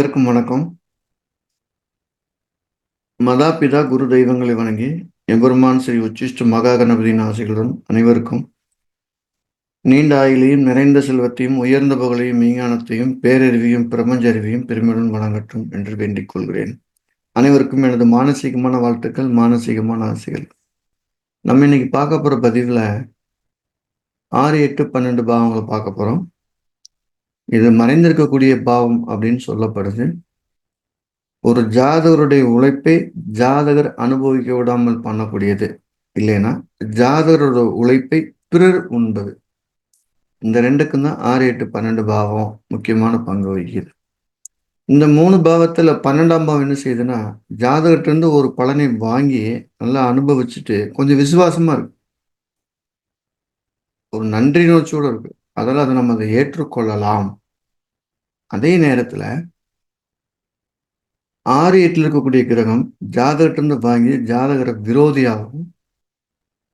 அனைவருக்கும் வணக்கம். மதா பிதா குரு தெய்வங்களை வணங்கி எம்பெருமான் ஸ்ரீ உச்சிஷ்ட மகா கணபதியின் ஆசைகளுடன் அனைவருக்கும் நீண்ட ஆயிலையும் நிறைந்த செல்வத்தையும் உயர்ந்த புகழையும் விஞ்ஞானத்தையும் பேரறிவையும் பிரபஞ்ச அறிவையும் பெருமையுடன் வழங்கட்டும் என்று வேண்டிக் கொள்கிறேன். அனைவருக்கும் எனது மானசீகமான வாழ்த்துக்கள் மானசீகமான ஆசைகள். நம்ம இன்னைக்கு பார்க்க போற பதிவுல ஆறு எட்டு பன்னெண்டு பாவங்களை பார்க்க போறோம். இது மறைந்திருக்கக்கூடிய பாவம் அப்படின்னு சொல்லப்படுது. ஒரு ஜாதகருடைய உழைப்பை ஜாதகர் அனுபவிக்க விடாமல் பண்ணக்கூடியது இல்லைன்னா ஜாதகரோட உழைப்பை பிறர் உண்பது. இந்த ரெண்டுக்கும் தான் ஆறு எட்டு பன்னெண்டு பாவம் முக்கியமான பங்கு வகிக்குது. இந்த மூணு பாவத்தில் பன்னெண்டாம் பாவம் என்ன செய்யுதுன்னா ஜாதகர்கிட்ட இருந்து ஒரு பலனை வாங்கி நல்லா அனுபவிச்சுட்டு கொஞ்சம் விசுவாசமாக இருக்கு. ஒரு நன்றி நோச்சோட இருக்கு. அதெல்லாம் அதை நம்ம அதை ஏற்றுக்கொள்ளலாம். அதே நேரத்தில் ஆறு எட்டில் இருக்கக்கூடிய கிரகம் ஜாதகத்திலிருந்து வாங்கி ஜாதகர விரோதியாகவும்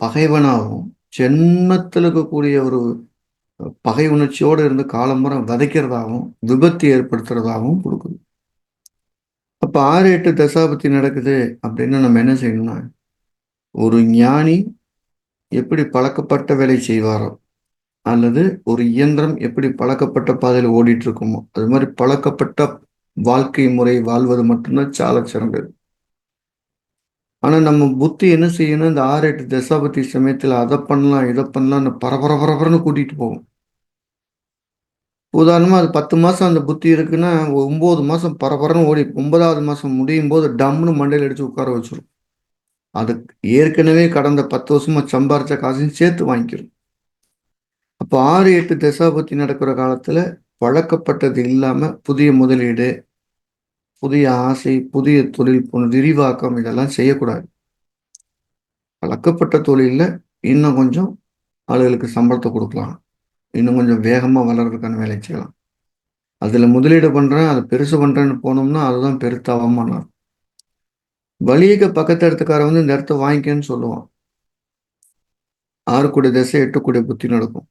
பகைவனாகவும் ஜென்மத்தில் இருக்கக்கூடிய ஒரு பகை உணர்ச்சியோடு இருந்து காலம்புறம் விதைக்கிறதாகவும் விபத்து ஏற்படுத்துறதாகவும் கொடுக்குது. அப்போ ஆறு எட்டு தசாபத்தி நடக்குது அப்படின்னு நம்ம என்ன செய்யணும்னா ஒரு ஞானி எப்படி பழக்கப்பட்ட வேலை செய்வாரோ அல்லது ஒரு இயந்திரம் எப்படி பழக்கப்பட்ட பாதையில் ஓடிட்டு இருக்குமோ அது மாதிரி பழக்கப்பட்ட வாழ்க்கை முறை வாழ்வது மட்டும்தான் சால சிறந்தது ஆனால் நம்ம புத்தி என்ன செய்யணும்? இந்த ஆறு எட்டு தசாபதி சமயத்தில் அதை பண்ணலாம் இதை பண்ணலாம்னு பரபர பரபரன்னு கூட்டிகிட்டு போகும் உதாரணமாக அது பத்து மாதம் அந்த புத்தி இருக்குன்னா ஒம்பது மாதம் பரபரன்னு ஓடி ஒன்பதாவது மாதம் முடியும் போது டம்னு மண்டையில் அடித்து உட்கார வச்சிடும் அது ஏற்கனவே கடந்த பத்து வருஷமாக சம்பாரிச்ச காசையும் சேர்த்து வாங்கிக்கிறோம். அப்போ ஆறு எட்டு தசாபத்தி நடக்கிற காலத்தில் வழக்கப்பட்டது இல்லாமல் புதிய முதலீடு புதிய ஆசை புதிய தொழில் போன விரிவாக்கம் இதெல்லாம் செய்யக்கூடாது. வழக்கப்பட்ட தொழிலில் இன்னும் கொஞ்சம் ஆளுகளுக்கு சம்பளத்தை கொடுக்கலாம். இன்னும் கொஞ்சம் வேகமாக வளர்றதுக்கான வேலை செய்யலாம். அதில் முதலீடு பண்ணுறேன் அதை பெருசு பண்ணுறேன்னு போனோம்னா அதுதான் பெருத்தாவமான வழியக பக்கத்து இடத்துக்கார வந்து இந்த இடத்த வாங்கிக்கன்னு சொல்லுவான். ஆறு கூடிய தசை எட்டு கூடிய புத்தி நடக்கும்.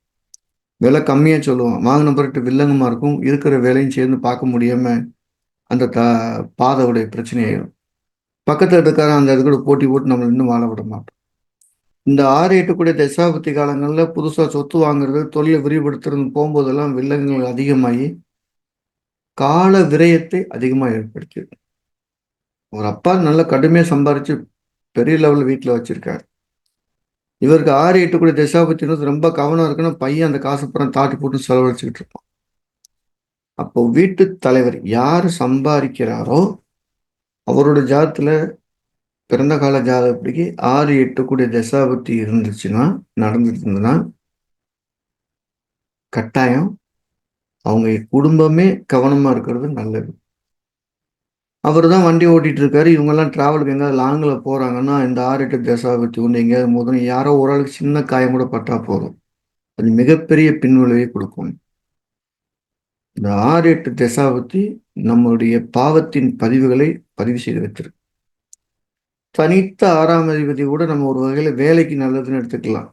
விலை கம்மியாக சொல்லுவான். வாங்கின பிறகு வில்லங்கமாக இருக்கும். இருக்கிற வேலையும் சேர்ந்து பார்க்க முடியாமல் அந்த த பாதையுடைய பிரச்சனையாயிடும் பக்கத்தில் இருக்கிற அந்த இது கூட போட்டி போட்டு நம்மளை இன்னும் வாழ விட மாட்டோம் இந்த ஆறு எட்டுக்கூடிய தசாபத்தி காலங்களில் புதுசாக சொத்து வாங்குறது தொழிலை விரிவுபடுத்துறது போகும்போதெல்லாம் வில்லங்கங்கள் அதிகமாகி கால விரயத்தை அதிகமாக ஏற்படுத்தியது ஒரு அப்பா நல்லா கடுமையாக சம்பாரித்து பெரிய லெவலில் வீட்டில் வச்சுருக்காரு. இவருக்கு ஆறு எட்டுக்கூடிய தசாபத்தினது ரொம்ப கவனம் இருக்குன்னா பையன் அந்த காசு புறம் தாட்டி போட்டு செலவழிச்சுக்கிட்டு இருப்பான். அப்போ வீட்டு தலைவர் யார் சம்பாதிக்கிறாரோ அவரோட ஜாதத்தில் பிறந்த கால ஜாதகப்படிக்கு ஆறு எட்டு கூடிய தசாபத்தி இருந்துச்சுன்னா நடந்துட்டு இருந்ததுன்னா கட்டாயம் அவங்க குடும்பமே கவனமாக இருக்கிறது நல்லது. அவர் தான் வண்டி ஓட்டிட்டு இருக்காரு இவங்கெல்லாம் டிராவலுக்கு எங்கேயாவது லாங்கில் போகிறாங்கன்னா இந்த ஆறு எட்டு தசாபத்தி ஒன்று எங்கேயாவது முதல்ல யாரோ ஒரு ஆளுக்கு சின்ன காயம் கூட பட்டா போதும். அது மிகப்பெரிய பின்விளைவை கொடுக்கும். இந்த ஆறு எட்டு தசாபத்தி நம்மளுடைய பாவத்தின் பதிவுகளை பதிவு செய்து வைத்திருக்கு தனித்த ஆறாம் அதிபதி கூட நம்ம ஒரு வகையில் வேலைக்கு நல்லதுன்னு எடுத்துக்கலாம்.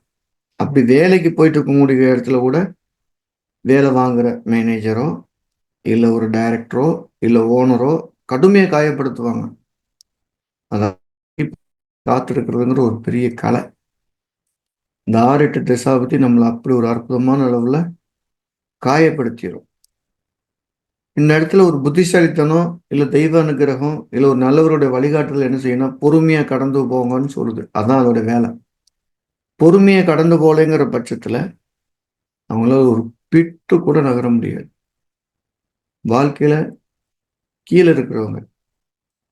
அப்படி வேலைக்கு போயிட்டு இருக்கக்கூடிய இடத்துல கூட வேலை வாங்குற மேனேஜரோ இல்லை ஒரு டைரக்டரோ இல்லை ஓனரோ கடுமையாக காயப்படுத்துவாங்க. அதான் காத்திருக்கிறதுங்கிற ஒரு பெரிய கலை. இந்த ஆறு எட்டு தசாபத்தி நம்மளை அப்படி ஒரு அற்புதமான அளவில் காயப்படுத்திடும் இந்த இடத்துல ஒரு புத்திசாலித்தனம் இல்லை தெய்வ அனுகிரகம் இல்லை ஒரு நல்லவருடைய வழிகாட்டுதல் என்ன செய்யணும் பொறுமையாக கடந்து போங்கன்னு சொல்லுது. அதான் அதோட வேலை. பொறுமையை கடந்து போகலைங்கிற பட்சத்தில் அவங்களால ஒரு பிட்டு கூட நகர முடியாது. வாழ்க்கையில் கீழே இருக்கிறவங்க.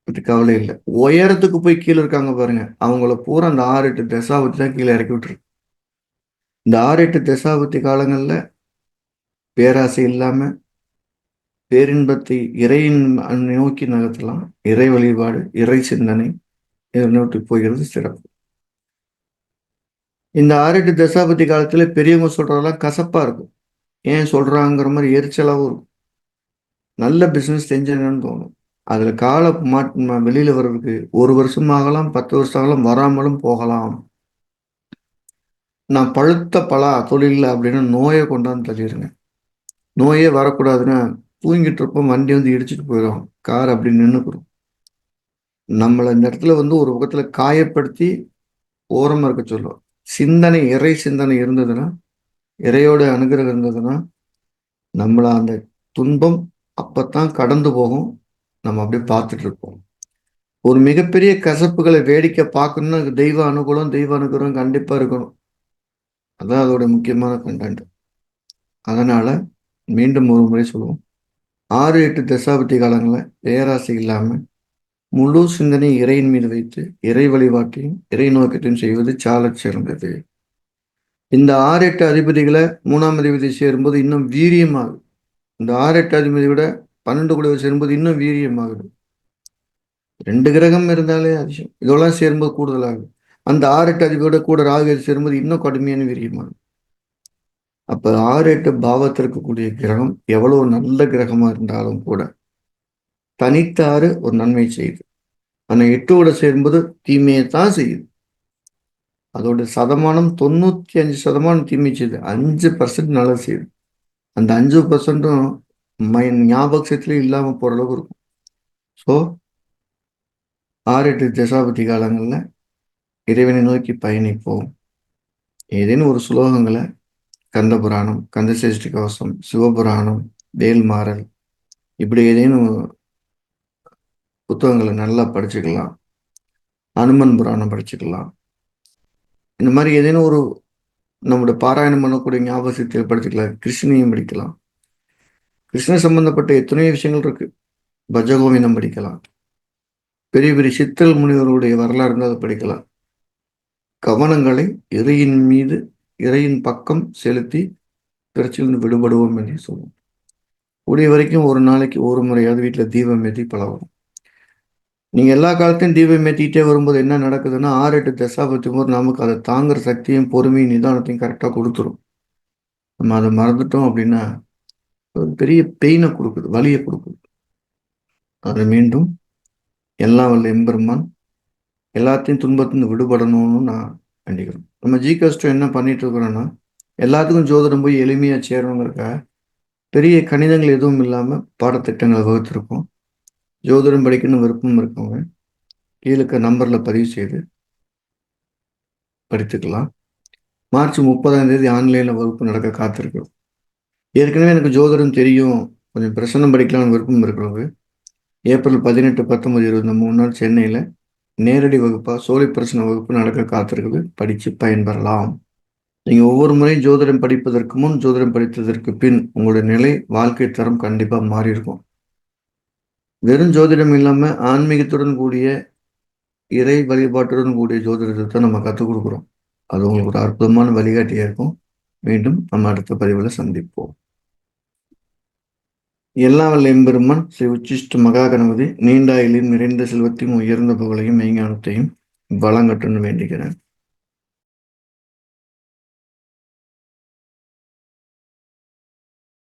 பற்றி கவலை இல்லை. உயரத்துக்கு போய் கீழே இருக்காங்க பாருங்க. அவங்கள பூரா அந்த ஆறு எட்டு தசாபத்தி தான் கீழே இறக்கி விட்டுருக்கு இந்த ஆறு எட்டு தசாபத்தி காலங்களில் பேராசை இல்லாமல் பேரின்பத்தை இறையின் நோக்கி நகர்த்தலாம். இறை வழிபாடு இறை சிந்தனை இதை நோக்கி போகிறது சிறப்பு. இந்த ஆறு தசாபதி காலத்தில் பெரியவங்க சொல்கிறதெல்லாம் கசப்பாக இருக்கும். ஏன் சொல்கிறாங்கிற மாதிரி எரிச்சலாகவும் இருக்கும். நல்ல பிஸ்னஸ் செஞ்சேன்னு தோணும். அதில் கால மாற்ற வெளியில் வர்றதுக்கு ஒரு வருஷமாகலாம் பத்து வருஷம் ஆகலாம் வராமலும் போகலாம். நான் பழுத்த பலா தொழில் அப்படின்னு நோயை கொண்டாந்து தள்ளிடுங்க நோயே வரக்கூடாதுன்னா தூங்கிட்டு இருப்போம் வண்டி வந்து இடிச்சிட்டு போயிடும் கார் அப்படி நின்றுக்கிறோம் நம்மளை இந்த இடத்துல வந்து ஒரு பக்கத்தில் காயப்படுத்தி ஓரமாக இருக்க சொல்லுவோம் சிந்தனை இறை சிந்தனை இருந்ததுன்னா இறையோட அனுகிரகம் இருந்ததுன்னா நம்மள அந்த துன்பம் அப்பத்தான் கடந்து போகும். நம்ம அப்படியே பார்த்துட்டு இருப்போம். ஒரு மிகப்பெரிய கசப்புகளை வேடிக்கை பார்க்கணும்னா தெய்வ அனுகூலம் தெய்வ அனுகூலம் கண்டிப்பா இருக்கணும். அதான் அதோட முக்கியமான கண்டென்ட் அதனால மீண்டும் ஒரு முறை சொல்லுவோம். ஆறு எட்டு தசாபதி காலங்களில் பேராசை இல்லாமல் முழு சிந்தனை இறையின் மீது வைத்து இறை வழிபாட்டையும் இறை நோக்கத்தையும் செய்வது சால சிறந்தது. இந்த ஆறு எட்டு அதிபதிகளை மூணாம் அதிபதி சேரும்போது இன்னும் வீரியமாகும் இந்த ஆறு எட்டு அதிபதி விட பன்னெண்டு கூட சேரும்போது இன்னும் வீரியமாகுது. ரெண்டு கிரகம் இருந்தாலே அதிசயம். இதெல்லாம் சேரும்போது கூடுதலாகும் அந்த ஆறு எட்டு அதிபதியோட கூட ராகு சேரும்போது இன்னும் கடுமையான வீரியமாகும் அப்ப ஆறு எட்டு பாவத்தில் இருக்கக்கூடிய கிரகம் எவ்வளவு நல்ல கிரகமா இருந்தாலும் கூட தனித்தாறு ஒரு நன்மை செய்யுது. ஆனா எட்டோட சேரும்போது தீமையை தான் செய்யுது. அதோட சதமானம் தொண்ணூத்தி அஞ்சு சதமானம் தீமை செய்யுது. அஞ்சு பர்சன்ட் நல்லது செய்யுது. அந்த அஞ்சு பர்சன்ட்டும் மை ஞாபகத்திலே இல்லாமல் போகிற அளவுக்கு இருக்கும். ஸோ ஆறு எட்டு தசாபதி காலங்களில் இறைவனை நோக்கி பயணிப்போம். ஏதேனும் ஒரு சுலோகங்களை கந்த புராணம் கந்தசேஷ்டி கவசம் சிவபுராணம் வேல்மாறல் இப்படி ஏதேனும் புத்தகங்களை நல்லா படிச்சுக்கலாம். அனுமன் புராணம் படிச்சுக்கலாம். இந்த மாதிரி ஏதேனும் ஒரு நம்முடைய பாராயணம் பண்ணக்கூடிய ஞாபகத்தை படிச்சுக்கலாம் கிருஷ்ணனையும் படிக்கலாம். கிருஷ்ண சம்பந்தப்பட்ட எத்தனையோ விஷயங்கள் இருக்கு. பஜகோவிந்தம் படிக்கலாம். பெரிய பெரிய சித்தல் முனிவர்களுடைய வரலாறு இருந்தால் அதை படிக்கலாம். கவனங்களை இறையின் மீது இறையின் பக்கம் செலுத்தி பிரச்சனை விடுபடுவோம் என்று சொல்லுவோம். கூடிய வரைக்கும் ஒரு நாளைக்கு ஒரு முறையாவது வீட்டில் தீபம் ஏற்றி பழகணும் நீங்கள் எல்லா காலத்தையும் தீபம் ஏற்றிக்கிட்டே வரும்போது என்ன நடக்குதுன்னா ஆறு எட்டு தசாபத்தி போது நமக்கு அதை தாங்குற சக்தியும் பொறுமையும் நிதானத்தையும் கரெக்டாக கொடுத்துரும். நம்ம அதை மறந்துட்டோம் அப்படின்னா ஒரு பெரிய பெயினை கொடுக்குது வலியை கொடுக்குது. அதை மீண்டும் எல்லாம் வல்ல எம்பெருமான் எல்லாத்தையும் துன்பத்திலிருந்து விடுபடணும்னு நான் வேண்டிக்கிறோம் நம்ம ஜி கஸ்டம் என்ன பண்ணிட்டு இருக்கிறோன்னா எல்லாத்துக்கும் ஜோதிடம் போய் எளிமையாக சேரணுங்கிறக்க பெரிய கணிதங்கள் எதுவும் இல்லாமல் பாடத்திட்டங்களை வகுத்திருக்கோம். ஜோதிடம் படிக்கணும் விருப்பம் இருக்கவங்க கீழே நம்பரில் பதிவு செய்து படித்துக்கலாம். மார்ச் முப்பதாம் தேதி ஆன்லைனில் வகுப்பு நடக்க காத்திருக்கிறோம். ஏற்கனவே எனக்கு ஜோதிடம் தெரியும். கொஞ்சம் பிரசன்னம் படிக்கலாம்னு விருப்பம் இருக்கிறவங்க ஏப்ரல் பதினெட்டு பத்தொம்பது இருபது மூணு நாள் சென்னையில் நேரடி வகுப்பாக சோழி பிரச்சனை வகுப்பு நடக்க காத்திருக்குது படித்து பயன்பெறலாம். நீங்கள் ஒவ்வொரு முறையும் ஜோதிடம் படிப்பதற்கு முன் ஜோதிடம் படித்ததற்கு பின் உங்களுடைய நிலை வாழ்க்கை தரம் கண்டிப்பாக மாறி இருக்கும் வெறும் ஜோதிடம் இல்லாமல் ஆன்மீகத்துடன் கூடிய இறை வழிபாட்டுடன் கூடிய ஜோதிடத்தை நம்ம கற்றுக் கொடுக்குறோம். அது உங்களுக்கு ஒரு அற்புதமான வழிகாட்டியாக இருக்கும். மீண்டும் நம்ம அடுத்த பதிவில் சந்திப்போம். எல்லா வல்ல எம்பெருமான் ஸ்ரீ உச்சிஷ்ட மகா கணபதி நீண்டாயிலின் நிறைந்த செல்வத்தையும் உயர்ந்த புகழையும் மெய்ஞானத்தையும் வளங்கட்டுன்னு வேண்டுகிறேன்.